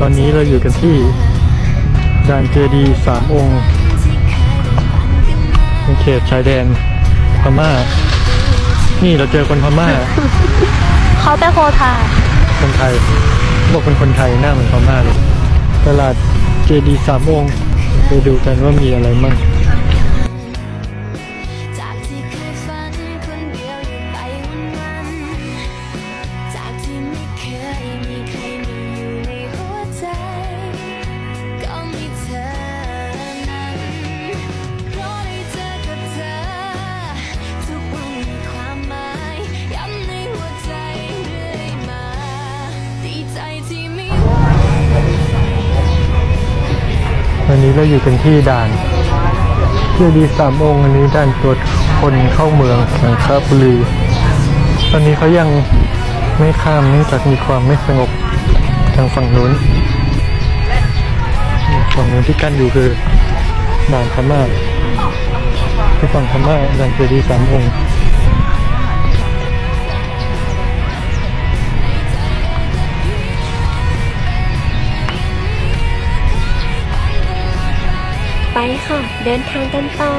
ตอนนี้เราอยู่กันที่ด่านเจดีย์สามองค์เป็นเขตชายแดนพม่า นี่เราเจอคนพม่า เขาไปโคทาคนไทย บอกเป็นคนไทยหน้าเหมือนพม่าเลย ตลาดเจดีย์สามองค์ไปดูกันว่ามีอะไรมั่ง วันนี้เราอยู่กันที่ด่านเจดีย์สามองค์อันนี้ด่านตรวจคนเข้าเมืองสังขบุรี ตอนนี้เขายังไม่ข้ามเนื่องจากมีความไม่สงบทางฝั่งนู้นฝั่งนู้นที่กั้นอยู่คือด่านพม่าที่ฝั่งพม่าด่านเจดีย์สามองค์ ไปค่ะ เดินทางกันต่อ